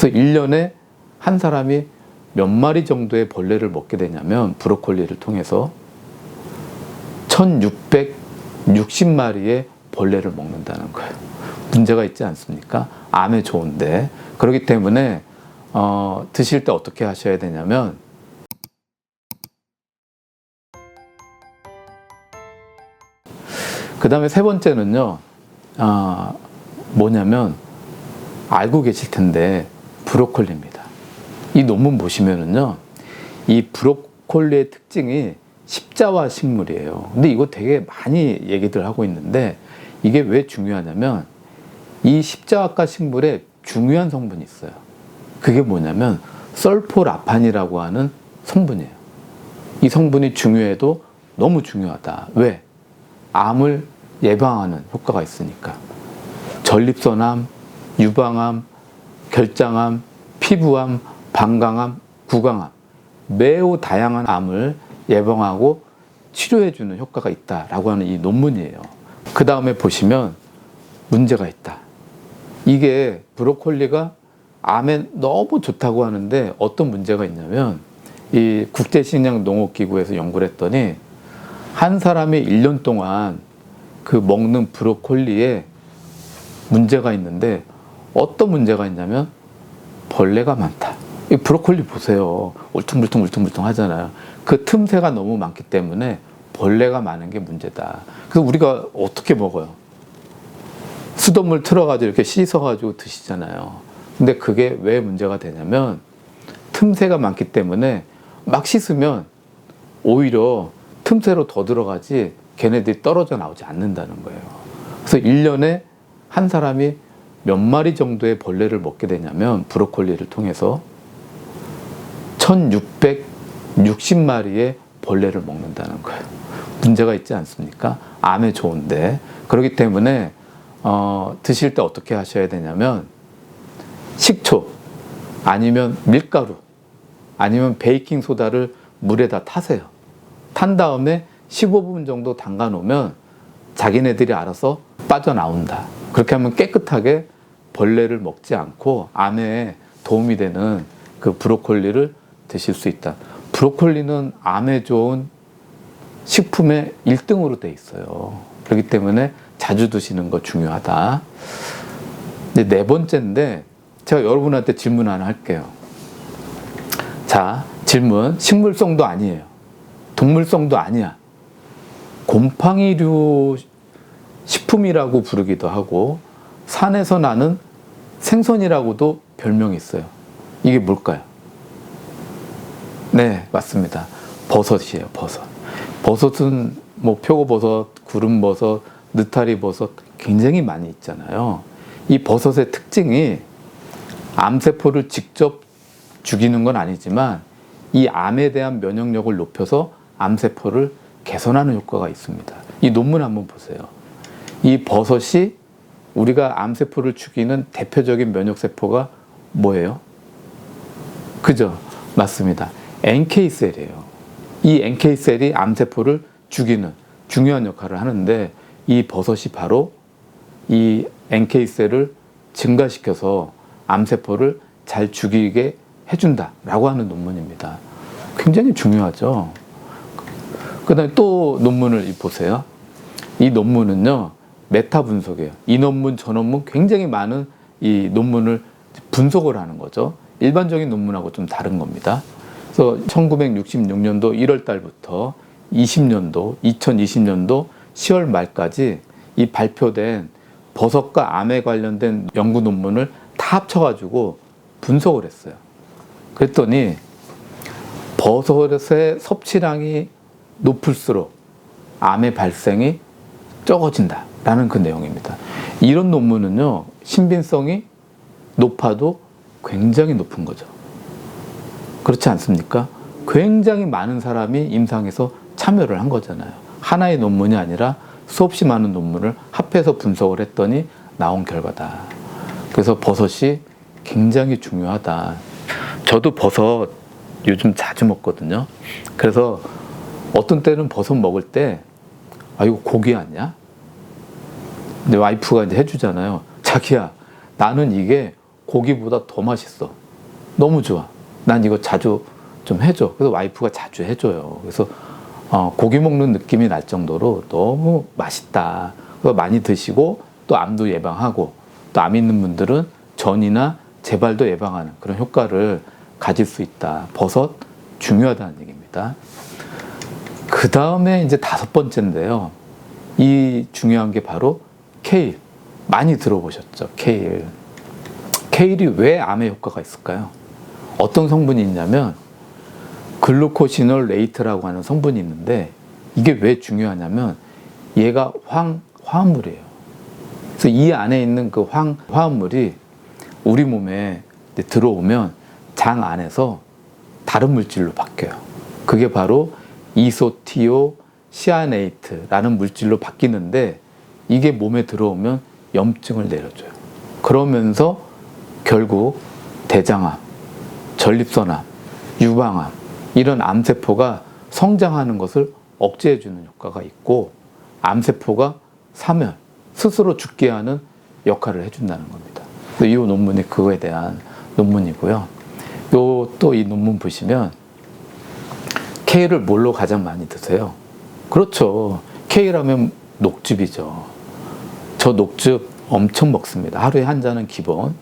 그래서 1년에 한 사람이 몇 마리 정도의 벌레를 먹게 되냐면 브로콜리를 통해서 1660마리의 벌레를 먹는다는 거예요. 문제가 있지 않습니까? 암에 좋은데. 그렇기 때문에 어, 드실 때 어떻게 하셔야 되냐면 그 다음에 세 번째는요, 아, 뭐냐면, 알고 계실 텐데, 브로콜리입니다. 이 논문 보시면은요, 이 브로콜리의 특징이 십자화 식물이에요. 근데 이거 되게 많이 얘기들 하고 있는데, 이게 왜 중요하냐면, 이 십자화과 식물에 중요한 성분이 있어요. 그게 뭐냐면, 설포라판이라고 하는 성분이에요. 이 성분이 중요해도 너무 중요하다. 왜? 암을 예방하는 효과가 있으니까. 전립선암, 유방암, 결장암, 피부암, 방광암, 구강암. 매우 다양한 암을 예방하고 치료해주는 효과가 있다라고 하는 이 논문이에요. 그 다음에 보시면 문제가 있다. 이게 브로콜리가 암에 너무 좋다고 하는데 어떤 문제가 있냐면 이 국제식량농업기구에서 연구를 했더니 한 사람이 1년 동안 그 먹는 브로콜리에 문제가 있는데 어떤 문제가 있냐면 벌레가 많다. 이 브로콜리 보세요. 울퉁불퉁 울퉁불퉁 하잖아요. 그 틈새가 너무 많기 때문에 벌레가 많은 게 문제다. 그래서 우리가 어떻게 먹어요? 수돗물 틀어가지고 이렇게 씻어가지고 드시잖아요. 근데 그게 왜 문제가 되냐면 틈새가 많기 때문에 막 씻으면 오히려 틈새로 더 들어가지 걔네들이 떨어져 나오지 않는다는 거예요. 그래서 1년에 한 사람이 몇 마리 정도의 벌레를 먹게 되냐면 브로콜리를 통해서 1660마리의 벌레를 먹는다는 거예요. 문제가 있지 않습니까? 암에 좋은데. 그렇기 때문에 어, 드실 때 어떻게 하셔야 되냐면 식초 아니면 밀가루 아니면 베이킹 소다를 물에다 타세요. 탄 다음에 15분 정도 담가 놓으면 자기네들이 알아서 빠져나온다. 그렇게 하면 깨끗하게 벌레를 먹지 않고 암에 도움이 되는 그 브로콜리를 드실 수 있다. 브로콜리는 암에 좋은 식품의 1등으로 돼 있어요. 그렇기 때문에 자주 드시는 거 중요하다. 이제 네 번째인데 제가 여러분한테 질문 하나 할게요. 자, 질문. 식물성도 아니에요. 동물성도 아니야. 곰팡이류 식품이라고 부르기도 하고 산에서 나는 생선이라고도 별명이 있어요. 이게 뭘까요? 네, 맞습니다. 버섯이에요, 버섯. 버섯은 뭐 표고버섯, 구름버섯, 느타리버섯 굉장히 많이 있잖아요. 이 버섯의 특징이 암세포를 직접 죽이는 건 아니지만 이 암에 대한 면역력을 높여서 암세포를 개선하는 효과가 있습니다. 이 논문 한번 보세요. 이 버섯이 우리가 암세포를 죽이는 대표적인 면역세포가 뭐예요? 그죠? 맞습니다. NK셀이에요. 이 NK셀이 암세포를 죽이는 중요한 역할을 하는데 이 버섯이 바로 이 NK셀을 증가시켜서 암세포를 잘 죽이게 해준다라고 하는 논문입니다. 굉장히 중요하죠. 그 다음에 또 논문을 보세요. 이 논문은요, 메타 분석이에요. 이 논문, 저 논문 굉장히 많은 이 논문을 분석을 하는 거죠. 일반적인 논문하고 좀 다른 겁니다. 그래서 1966년도 1월 달부터 20년도, 2020년도 10월 말까지 이 발표된 버섯과 암에 관련된 연구 논문을 다 합쳐가지고 분석을 했어요. 그랬더니 버섯의 섭취량이 높을수록 암의 발생이 적어진다 라는 그 내용입니다. 이런 논문은요, 신빙성이 높아도 굉장히 높은 거죠. 그렇지 않습니까? 굉장히 많은 사람이 임상에서 참여를 한 거잖아요. 하나의 논문이 아니라 수없이 많은 논문을 합해서 분석을 했더니 나온 결과다. 그래서 버섯이 굉장히 중요하다. 저도 버섯 요즘 자주 먹거든요. 그래서 어떤 때는 버섯 먹을 때, 아, 이거 고기 아니야? 근데 와이프가 이제 해주잖아요. 자기야, 나는 이게 고기보다 더 맛있어. 너무 좋아. 난 이거 자주 좀 해줘. 그래서 와이프가 자주 해줘요. 그래서 어, 고기 먹는 느낌이 날 정도로 너무 맛있다. 그래서 많이 드시고 또 암도 예방하고 또 암 있는 분들은 전이나 재발도 예방하는 그런 효과를 가질 수 있다. 버섯 중요하다는 얘기입니다. 그 다음에 이제 다섯 번째인데요. 이 중요한 게 바로 케일. 많이 들어보셨죠? 케일. 케일이 왜 암에 효과가 있을까요? 어떤 성분이 있냐면 글루코시놀 레이트라고 하는 성분이 있는데 이게 왜 중요하냐면 얘가 황, 화합물이에요. 그래서 이 안에 있는 그 황, 화합물이 우리 몸에 들어오면 장 안에서 다른 물질로 바뀌어요. 그게 바로 이소티오 시아네이트라는 물질로 바뀌는데 이게 몸에 들어오면 염증을 내려줘요. 그러면서 결국 대장암, 전립선암, 유방암 이런 암세포가 성장하는 것을 억제해 주는 효과가 있고 암세포가 사면 스스로 죽게 하는 역할을 해 준다는 겁니다. 이 논문이 그거에 대한 논문이고요. 요또이 논문 보시면 케일을 뭘로 가장 많이 드세요? 그렇죠. 케일하면 녹즙이죠. 저 녹즙 엄청 먹습니다. 하루에 한 잔은 기본.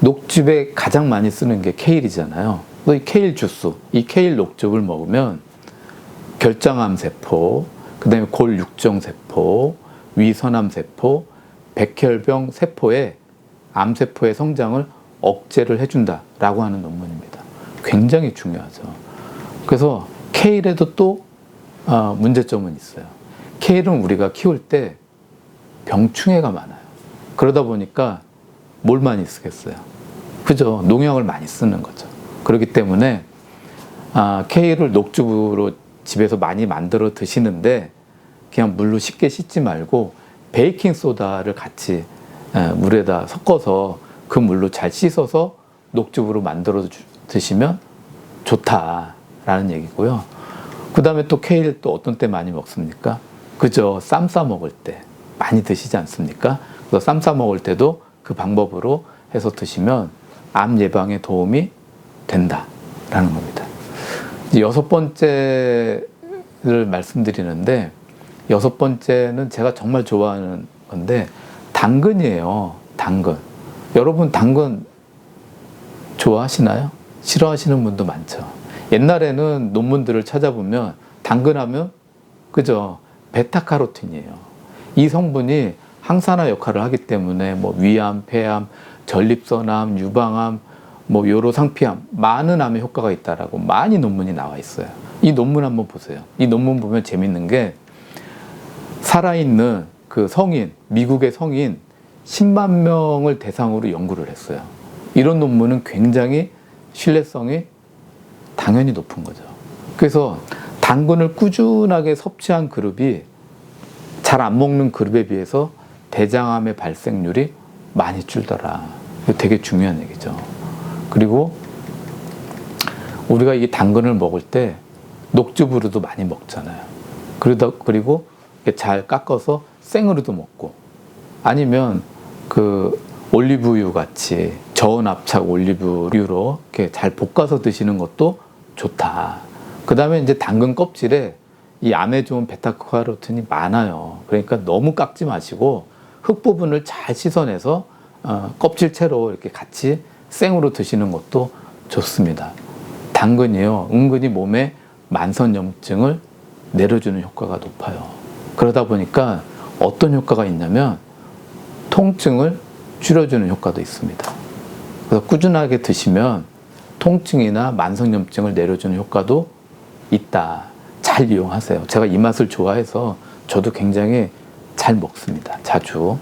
녹즙에 가장 많이 쓰는 게 케일이잖아요. 이 케일 주스, 이 케일 녹즙을 먹으면 결장암 세포, 그다음에 골육정 세포, 위선암 세포, 백혈병 세포의 암 세포의 성장을 억제를 해준다라고 하는 논문입니다. 굉장히 중요하죠. 그래서 케일에도 또 어, 문제점은 있어요. 케일은 우리가 키울 때 병충해가 많아요. 그러다 보니까 뭘 많이 쓰겠어요? 그죠? 농약을 많이 쓰는 거죠. 그렇기 때문에 아, 케일을 녹즙으로 집에서 많이 만들어 드시는데 그냥 물로 쉽게 씻지 말고 베이킹 소다를 같이 에, 물에다 섞어서 그 물로 잘 씻어서 녹즙으로 만들어 주- 드시면 좋다라는 얘기고요. 그 다음에 또 케일 또 어떤 때 많이 먹습니까? 그죠? 쌈싸 먹을 때 많이 드시지 않습니까? 그래서 쌈 싸 먹을 때도 그 방법으로 해서 드시면 암 예방에 도움이 된다라는 겁니다. 여섯 번째를 말씀드리는데 여섯 번째는 제가 정말 좋아하는 건데 당근이에요. 당근. 여러분 당근 좋아하시나요? 싫어하시는 분도 많죠. 옛날에는 논문들을 찾아보면 당근하면 그죠 베타카로틴이에요. 이 성분이 항산화 역할을 하기 때문에 뭐 위암, 폐암, 전립선암, 유방암, 뭐 요로상피암 많은 암에 효과가 있다라고 많이 논문이 나와 있어요. 이 논문 한번 보세요. 이 논문 보면 재밌는 게 살아있는 그 성인, 미국의 성인 10만 명을 대상으로 연구를 했어요. 이런 논문은 굉장히 신뢰성이 당연히 높은 거죠. 그래서 당근을 꾸준하게 섭취한 그룹이 잘 안 먹는 그룹에 비해서 대장암의 발생률이 많이 줄더라. 이거 되게 중요한 얘기죠. 그리고 우리가 이 당근을 먹을 때 녹즙으로도 많이 먹잖아요. 그러다 그리고 잘 깎아서 생으로도 먹고 아니면 그 올리브유 같이 저온 압착 올리브유로 이렇게 잘 볶아서 드시는 것도 좋다. 그 다음에 이제 당근 껍질에 이 암에 좋은 베타카로틴이 많아요. 그러니까 너무 깎지 마시고 흙 부분을 잘 씻어내서 어, 껍질 채로 이렇게 같이 생으로 드시는 것도 좋습니다. 당근이요, 은근히 몸에 만선염증을 내려주는 효과가 높아요. 그러다 보니까 어떤 효과가 있냐면 통증을 줄여주는 효과도 있습니다. 그래서 꾸준하게 드시면 통증이나 만성염증을 내려주는 효과도 있다. 잘 이용하세요. 제가 이 맛을 좋아해서 저도 굉장히 잘 먹습니다. 자주.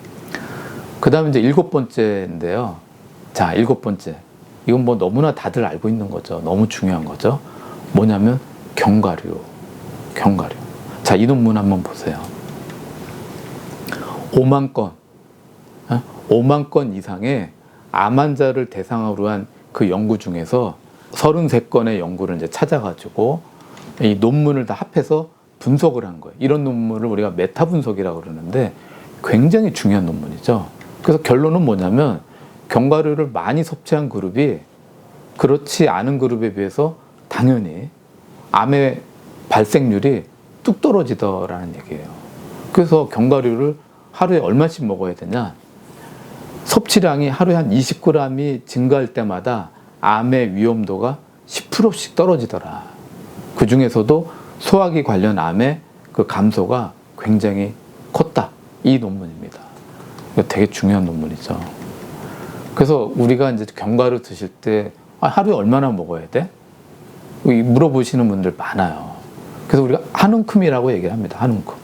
그 다음에 이제 일곱 번째인데요. 자, 일곱 번째. 이건 뭐 너무나 다들 알고 있는 거죠. 너무 중요한 거죠. 뭐냐면 견과류. 견과류. 자, 이 논문 한번 보세요. 5만 건, 어? 5만 건 이상의 암 환자를 대상으로 한 그 연구 중에서 33건의 연구를 이제 찾아가지고 이 논문을 다 합해서 분석을 한 거예요. 이런 논문을 우리가 메타 분석이라고 그러는데 굉장히 중요한 논문이죠. 그래서 결론은 뭐냐면 견과류를 많이 섭취한 그룹이 그렇지 않은 그룹에 비해서 당연히 암의 발생률이 뚝 떨어지더라는 얘기예요. 그래서 견과류를 하루에 얼마씩 먹어야 되냐? 섭취량이 하루에 한 20g이 증가할 때마다 암의 위험도가 10%씩 떨어지더라. 그 중에서도 소화기 관련 암의 그 감소가 굉장히 컸다. 이 논문입니다. 되게 중요한 논문이죠. 그래서 우리가 이제 견과류 드실 때 아, 하루에 얼마나 먹어야 돼? 이 물어보시는 분들 많아요. 그래서 우리가 한 움큼이라고 얘기를 합니다. 한 움큼.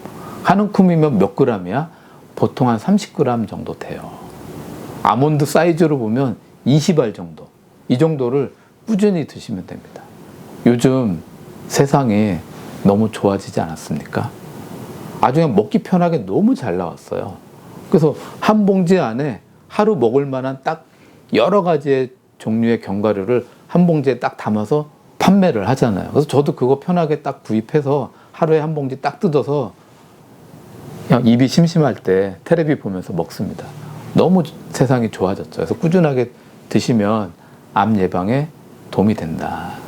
한 움큼이면 몇 그램이야? 보통 한 30g 정도 돼요. 아몬드 사이즈로 보면 20알 정도. 이 정도를 꾸준히 드시면 됩니다. 요즘 세상이 너무 좋아지지 않았습니까? 아주 그냥 먹기 편하게 너무 잘 나왔어요. 그래서 한 봉지 안에 하루 먹을 만한 딱 여러 가지의 종류의 견과류를 한 봉지에 딱 담아서 판매를 하잖아요. 그래서 저도 그거 편하게 딱 구입해서 하루에 한 봉지 딱 뜯어서 그냥 입이 심심할 때 테레비 보면서 먹습니다. 너무 세상이 좋아졌죠. 그래서 꾸준하게 드시면 암 예방에 도움이 된다.